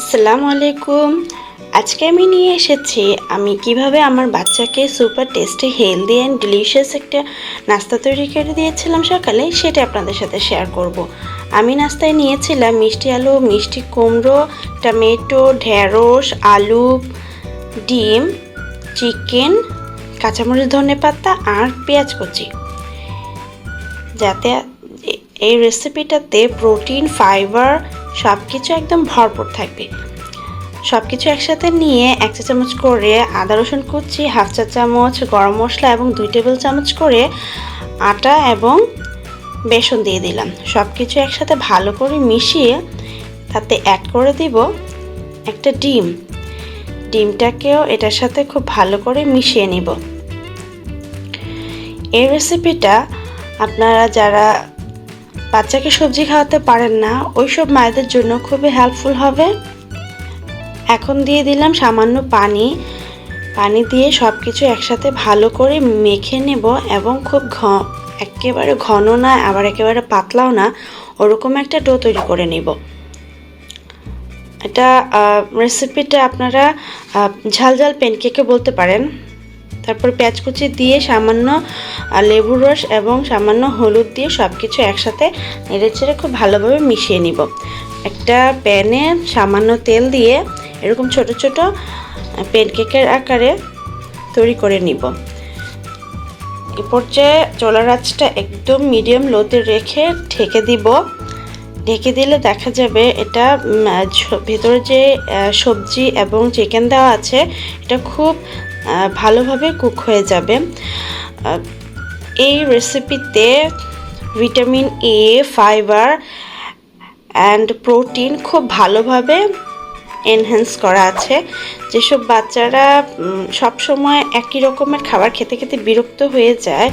আসসালামু আলাইকুম আজকে আমি নিয়ে এসেছি, আমি কীভাবে আমার বাচ্চাকে super tasty healthy and delicious একটা নাস্তা তৈরি করে দিয়েছিলাম সকালে, সেটা আপনাদের সাথে শেয়ার করব। আমি নাস্তায় নিয়েছিলাম মিষ্টি আলু, মিষ্টি কুমড়ো, টমেটো, ঢেঁড়স, আলু, ডিম, চিকেন, কাঁচামরিচ, ধনে পাতা আর পেঁয়াজ কুচি যাতে এই রেসিপিটাতে প্রোটিন ফাইবার সব কিছু একদম ভরপুর থাকবে। সব কিছু একসাথে নিয়ে এক চা চামচ করে আদা রসুন কুচি, হাফ চা চামচ গরম মশলা এবং দুই টেবিল চামচ করে আটা এবং বেসন দিয়ে দিলাম। সব কিছু একসাথে ভালো করে মিশিয়ে তাতে অ্যাড করে দিব একটা ডিম। ডিমটাকেও এটার সাথে খুব ভালো করে মিশিয়ে নিব। এই রেসিপিটা আপনারা যারা বাচ্চাকে সবজি খাওয়াতে পারেন না, ওইসব মায়েদের জন্য খুবই হেল্পফুল হবে। এখন দিয়ে দিলাম সামান্য পানি। পানি দিয়ে সব কিছু একসাথে ভালো করে মেখে নেব এবং খুব ঘ, একেবারে ঘন না, আবার একেবারে পাতলাও না, ওরকম একটা ডো তৈরি করে নেব। এটা রেসিপিটা আপনারা ঝাল ঝাল প্যানকেকে বলতে পারেন। তারপর পেঁয়াজ কুচি দিয়ে সামান্য লেবুর রস এবং সামান্য হলুদ দিয়ে সব কিছু একসাথে নেড়েচেড়ে খুব ভালোভাবে মিশিয়ে নিব। একটা প্যানে সামান্য তেল দিয়ে এরকম ছোট ছোট প্যানকেকের আকারে তৈরি করে নিব। এ পর্যায়ে চলার আঁচটা একদম মিডিয়াম লোতে রেখে ঢেকে দিব। ঢেকে দিলে দেখা যাবে এটা ভেতরে যে সবজি এবং চিকেন দেওয়া আছে, এটা খুব ভালোভাবে কুক হয়ে যাবে। এই রেসিপিতে vitamin A fibre and protein খুব ভালোভাবে এনহ্যান্স করা আছে। যেসব বাচ্চারা সব সময় একই রকমের খাবার খেতে খেতে বিরক্ত হয়ে যায়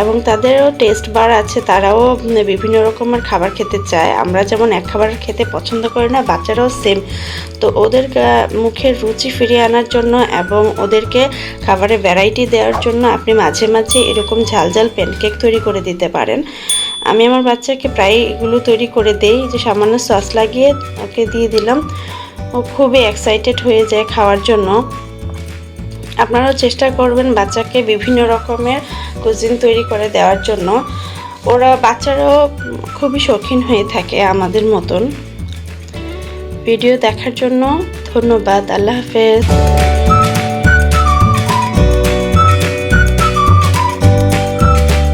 এবং তাদেরও টেস্ট বার আছে, তারাও বিভিন্ন রকমের খাবার খেতে চায়। আমরা যেমন এক খাবার খেতে পছন্দ করি না, বাচ্চারাও সেম তো ওদের মুখের রুচি ফিরিয়ে আনার জন্য এবং ওদেরকে খাবারে ভ্যারাইটি দেওয়ার জন্য আপনি মাঝে মাঝে এরকম ঝাল ঝাল প্যানকেক তৈরি করে দিতে পারেন। আমি আমার বাচ্চাকে প্রায় এগুলো তৈরি করে দেই। যে সামান্য সস লাগিয়ে ওকে দিয়ে দিলাম। ও খুবই এক্সাইটেড হয়ে যায় খাওয়ার জন্য। আপনারাও চেষ্টা করবেন বাচ্চাকে বিভিন্ন রকমের কুজিন তৈরি করে দেওয়ার জন্য। ওরা বাচ্চারাও খুবই শৌখিন হয়ে থাকে আমাদের মতন। ভিডিও দেখার জন্য ধন্যবাদ, আল্লাহ হাফেজ।